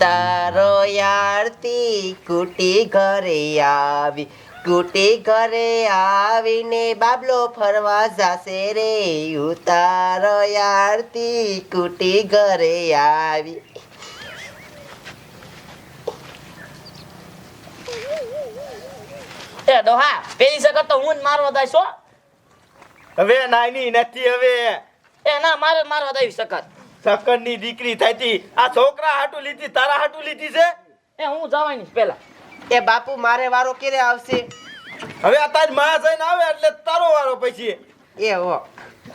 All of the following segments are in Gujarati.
ઉતારો યારતી કુટી ઘરે આવી કુટી ઘરે આવીને બાબલો ફરવા જાશે રે. ઉતારો યારતી કુટી ઘરે આવી. એ ડોહા પેલી સકત તો હું મારવા દઈશ હવે નાની નથી હવે. એ ના મારે મારવા દઈશ સકત સકનની દીકરી થતી આ છોકરા હાટુ લીધી તારા હાટુ લીધી છે? એ હું જવાની પેલા એ બાપુ મારે વારો કેરે આવશે? હવે આ તારી માં જઈને આવે એટલે તારો વારો પછી. એ હો.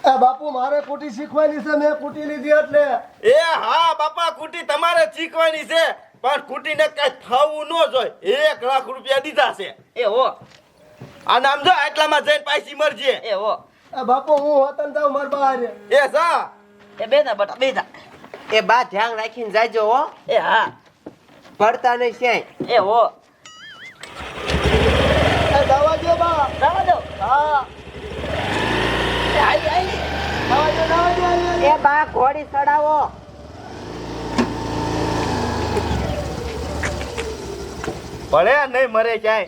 એ બાપુ મારે કુટી શીખવાની છે મેં કુટી લીધી એટલે. એ હા બાપા કુટી તમારે શીખવાની છે પણ કુટીને કઈ થવું ન જોઈએ એક લાખ રૂપિયા દીધા છે. એ હો. આ નામ જો આટલામાં જઈને પાછી મરજે. એ હો. બાપુ હું હોતન જાઉં માર બહાર. એ સા એ બેના બટા બેના એ બા ધ્યાન રાખીને જાજો હો. એ હા. પડતા નહીં ક્યાંય. એ હો. દવા દો બા. જવા દો. હા. એ દો દવા દો બા ઘોડી ચડાવો. ભલે નહીં મરે ક્યાંય.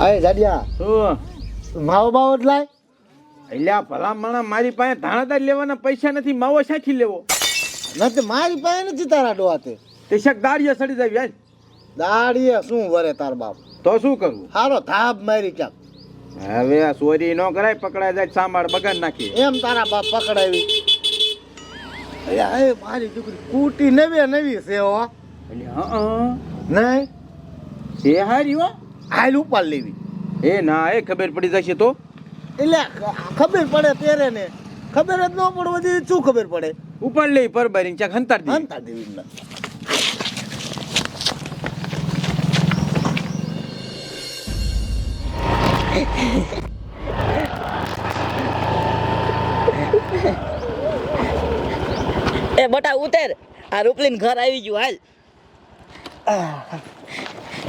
અય જાડિયા. શું? માવો બાવો જ લાય. અલ્યા ભલામણા મારી પાસે ધાણાદાર લેવાના પૈસા નથી માવો સાચી લેવો? નથી મારી પાસે નથી તારા ડોહાતે. તે શક દાડીએ સડી જાય વ્યાજ દાડીએ શું વરે તાર બાપ? તો શું કરવું હારો થાપ મારી ક્યાંક હવે આ ચોરી ન કરાય પકડાય જાય સાંભળ બગાડ નાખી એમ તારા બાપ પકડાવી. એ મારી દીકરી કુટી નવી નવી છે હો. અલ્યા, હં, નહીં. એ હારી હો. હાલ ઉપાડ લેવી. એ ના એ ખબર પડી જશે તો? એટલે ખબર પડે ત્યારે ને. ખબર જ ન પડવાથી શું ખબર પડે? ઉપાડ લઈ પર બારી ચાક હંતાર દે. દેવી ના એ બટા ઉતર. આ રૂપલીન ઘર આવી ગયું હાલ.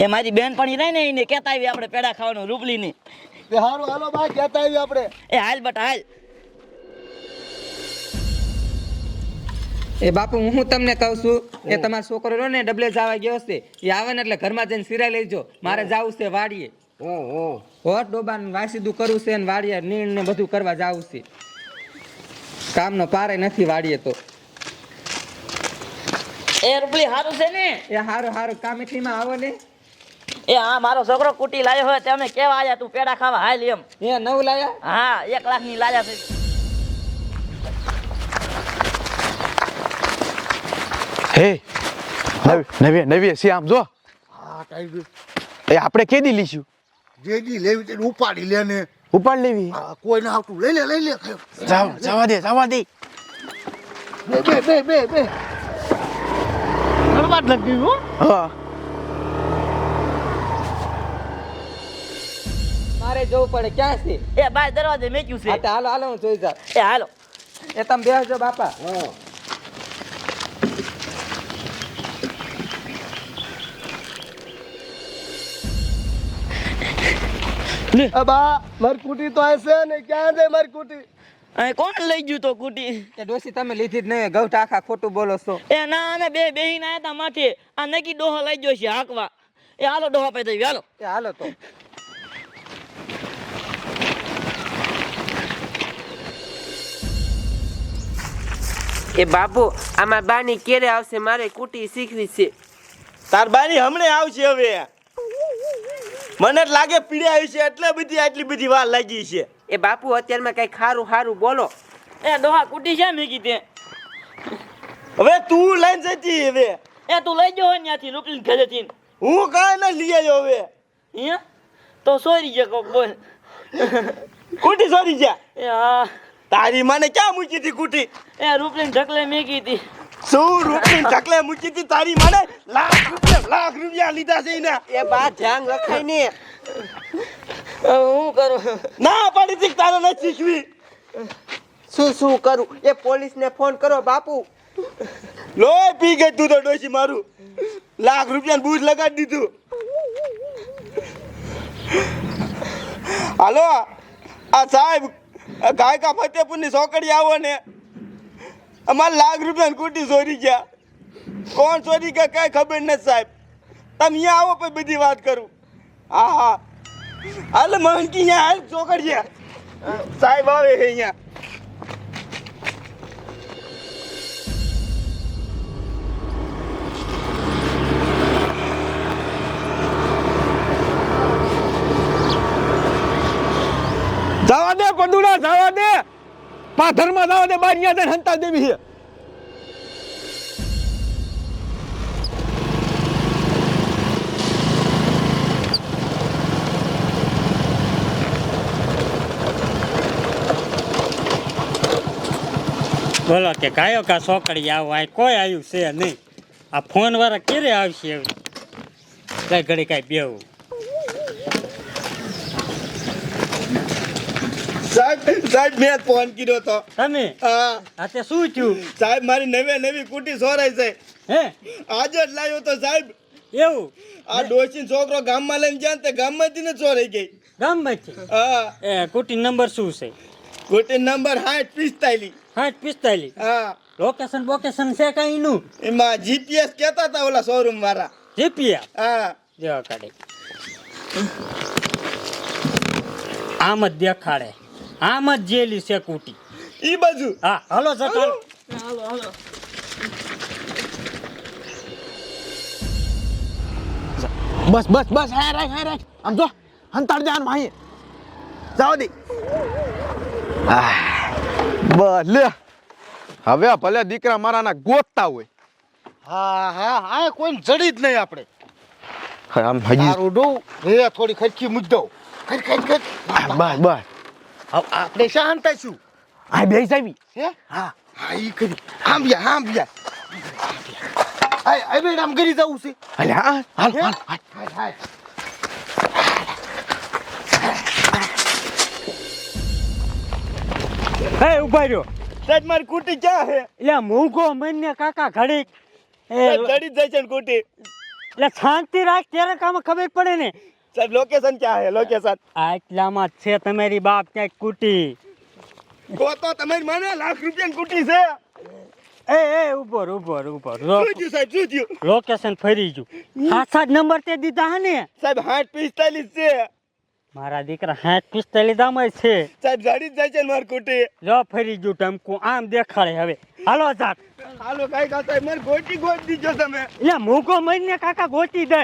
એ મારી બેન પણ રહી ને એને કેતા આવી આપણે પેડા ખાવાનું રૂપલીની. ની હારું હાલો બા કહેતા આવી આપણે. એ હાલ બટા હાલ. એ બાપુ હું તમને કહું છું કે તમારો છોકરો રહ્યો ને ડબલે જવા ગયો છે. એ આવે ને એટલે ઘરમાં જઈને સિરાઈ લેજો મારે જાવું છે વાડીએ. હોટ ડોબા ને વાસીદું કરવું છે ને વાડીએ નીણ ને બધું કરવા જાવું છે. કામનો પારે નથી વાડીએ તો. એ રૂપલી સારું છે ને? એ હારું હારું. કામ એટલીમાં આવો ને. એ હા મારો છોકરો કુટી લાવ્યો હોય તમે કેવા આયા? તું પેડા ખાવા હાલ એમ. એ નવ લાયા? હા એક લાખની લાયા છે. હે નવી નવી નવી છે આમ જો. હા ટાઈમ એ આપણે કેદી લીશું? જેદી લેવી તે ઉપાડી લે ને. ઉપાડ લેવી? કોઈ ના આવતું લઈ લે લઈ લે. જાવ જવા દે જવા દે. બે બે બે બે જ લગી હો. હા. મારે જવું પડે ક્યાં છે? એ બાય દરવાજે મેક્યું છે. તો હાલો હાલો હું જોઈ જાઉં. એ હાલો. એ તમે બેસજો બાપા. આ અબા મારી કુટી તો હશે ને ક્યાં છે મારી કુટી? અહીં કોણ લઈ ગયું તો કુટી? એ ડોસી તમે લીધી જ નહીં ગૌઠા આખા ખોટું બોલો છો. એ ના અમે બે બેહીને આવ્યા હતા માથે. આ નકી ડોહો લઈ ગયો છે હાંકવા. એ હાલો ડોહા પે જઈએ હાલો. એ હાલો તો. એ બાપુ આમાં બાની ક્યારે આવશે? મારે કુટી શીખવી છે. તાર બાની હમણે આવશે હવે. મને જ લાગે પીડી આવી છે એટલે બધી આટલી બધી વાર લાગી છે. એ બાપુ અત્યારમાં કઈ ખારું ખારું બોલો. એ દોહા કુટી છે મેકી તે? હવે તું લઈને જતી હવે. એ તું લઈ ગયો ત્યાંથી રૂપલીન ઘરેથી હું કાંઈ ના લઈ આવ્યો હવે. હે તો સોરી જે કોક બોલ. કુટી સોરી જા એ હા. તારી માને ક્યાં મૂકી હતી કુટી? એ રૂપલીન ઢકલે મેકી હતી. શું રૂપલીન ઢકલે મૂકી હતી તારી માને? લાખ રૂપિયા લાખ રૂપિયા લીધા છે ને એ બા ધ્યાન રખાય ને. હવે હું કરું? ના પાડી હતી તારે નથી શીખવી. શું શું કરું? એ પોલીસને ફોન કરો બાપુ. લો પી ગઈ તું તો ડોશી મારું. લાખ રૂપિયા બૂજ લગાડી દીધું. હાલો આ સાહેબ ગાયકા ફતેપુરની છોકરી આવો ને. અમારે લાખ રૂપિયાની કુટી ચોરી ગયા. કોણ ચોરી ગયા કાંઈ ખબર નથી સાહેબ. તમે અહીંયા આવો પછી બધી વાત કરું. હા હા. હાલ મંકી હાલ ચોકડીએ સાહેબ આવે અહીંયા. પદુડા જવા દે. પાથરમાં જવા દે બારિયા દે હંતા દેવી છે. બોલો કે કાયો કા સોકડી આવો, આ કોઈ આવ્યું છે નહીં. આ ફોન વાળા ક્યારે આવશે કઈ ઘડી કઈ બેવું સાહેબ સાહેબ મેં જ ફોન કર્યો તો. તમે? હા. આ તે શું થયું? સાહેબ મારી નવે નવી કુટી સોરાય છે. હે? આજે જ લાવ્યો તો સાહેબ. એવું? આ ડોસી છોકરો ગામમાં લઈને જાય ને તે ગામમાંથી ને ચોરાઈ ગઈ. ગામમાં છે હા. એ કુટી નંબર શું છે? કુટી નંબર હાઠ પિસ્તાલી હાઠ પિસ્તાલી હા. લોકેશન બોકેશન છે કઈ નું એમાં જીપીએસ કેતા હતા ઓલા શોરૂમ વાળા. જીપીએસ હા. જેવા કાઢે. આમ જ દેખાડે. આમ જ જેલી છે કુટી. ઈ બાજુ. હા હાલો જતા બસ બસ બસ હાય રાખ હાય રાખ આમ જો હંતાડ જાન માહી જાવ દે. બસ લે હવે ભલે દીકરા મારાના ગોતતા હોય. હા હા હા કોઈ જડી જ નહીં આપણે. હા, આમ હજી થોડી ખરખી મુદ્દો ખર ખર ખર બસ બસ. હવે આપણે શાંત છું આ બે જાવી હે? હા. હા ઈ કરી. આમ યા આમ યા આય બેડ આમ કરી જવું છે? હા હાલ હાલ હાલ. હાય હાય. હે ઊભા રહ્યો. સાહેબ મારી કુટી ક્યાં છે? એટલે મૂગો મનને કાકા ઘડીક. એ સાહેબ જ જાય છે ને કુટી. એટલે શાંતિ રાખ ત્યારે કામ ખબર પડે ને. સાહેબ લોકેશન ક્યાં છે લોકેશન આટલામાં જ છે તમારી બાપ ક્યાંક કુટી કહો તો તમારી મને લાખ રૂપિયાની કુટી છે એ એ ઊભો રહો, ઊભો રહો, ઊભો રહો. શું થયું સાહેબ શું થયું લોકેશન ફરી ગયું હાથા જ નંબર તે દીધા હે ને સાહેબ સાઠ પિસ્તાલીસ છે મારા દીકરા હાથ પિસ્તાલીસ દામ છે સાહેબ જડી જ જાય છે ને મારી કુટી લો ફરી ગયું ટમકું આમ દેખાડે હવે હાલો જાત હાલો કાંઈ કા સાહેબ મારી ગોટી ગોત દીજો તમે એટલે મૂગો મરીને કાકા ગોતી દે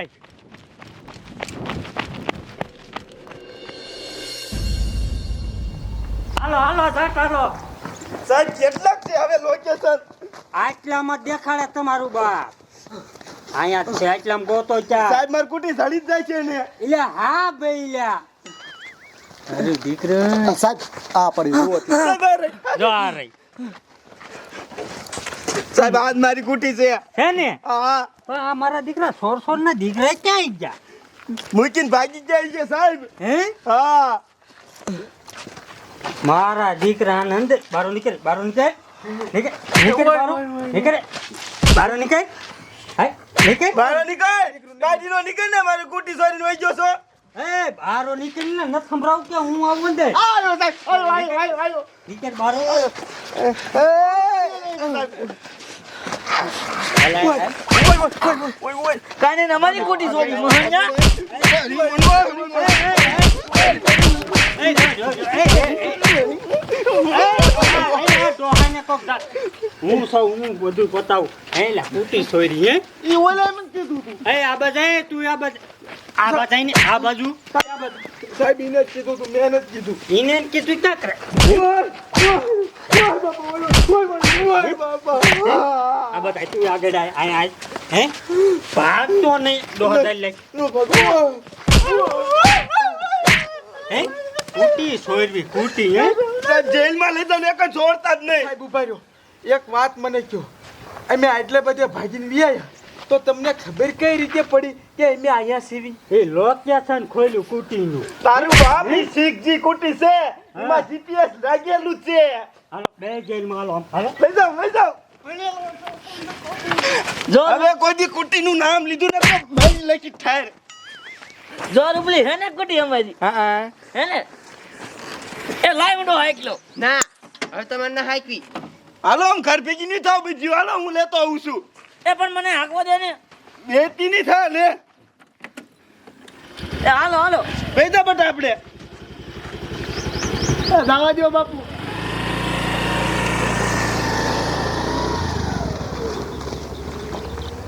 હાલો હાલો હાલો. સાહેબ કેટલાક છે હવે લોકેશન આટલામાં દેખાડે તમારું બાપ. અહીંયા છે આટલામાં ગોતો ચા સાહેબ મારી કુટી સડી જ જાય છે ને એટલે હા ભાઈ લ્યા અરે દીકરા. સાહેબ આ પડી જુઓ સાહેબ જો આ રહી. સાહેબ આજ મારી કુટી છે. છે ને? હા. પણ આ મારા દીકરા સોર સોર ના દીકરા ક્યાં ગયા? મૂકીને ભાગી જાય છે સાહેબ. હે? હા. મારા દીકરા આનંદ બારો નીકળે બારો નીકળે. નીકળ નીકળ બારો. નીકળ. બારો નીકળ. હાય નીકળ. બહાર નીકળ. ગાડીનો નીકળ ને મારી કુટી સોરીને વહી ગયો છો? એ બારો નીકળ ને ન સંભળાવ કે હું આવું દે આયો સાહેબ આયો આયો આયો આયો. નીકળ બારો. કાને અમારી કોટી સોરી. મહાન્યા હું સૌ હું બધું બતાવું. હે લા કુટી સોરી હે? ઈ ઓલે મને કીધું તું. હે આ બાજુ તું આ બાજુ આ બાજુ ને આ બાજુ. સાહેબ ઈને કીધું તું મેં જ કીધું. ઈને કીધું ક્યાં કરે. આ બતાય તું આગળ આય આય આય. હે? ભાગતો નહીં દોહદાર લે. હે? કુટી સોરવી ખૂટી હે? જેલમાં લઈ જાવ એક છોડતા જ નહીં. સાહેબ ઊભા રહ્યો. એક વાત મને કહો. અમે આટલે બધે ભાગીને વ્યાયા તો તમને ખબર કઈ રીતે પડી કે અમે અહીંયા સીવી? એ લોકેશન ખોલ્યું કુટીનું? તારું બાપની શીખજી કુટી છે. એમાં જીપીએસ લાગેલું છે. હાલો બે જેલમાં હાલો. હાલો. લઈ જાવ લઈ જાવ જો હવે કોઈ દી કુટી નું નામ લીધું ને તો ભાઈ લખી ઠાર. જો રૂપલી હે ને કુટી અમારી? હા. હે ને? એ લાઈવ નો હાઈકલો ના હવે તમે ના હાલો હું ઘર ભેગી નહીં થાવ બીજું હાલો હું લેતો આવું છું. એ પણ મને હાંકવા દે ને. બેતી નહીં થાય લે. એ હાલો હાલો. બેજા બટા આપણે. દો બાપુ.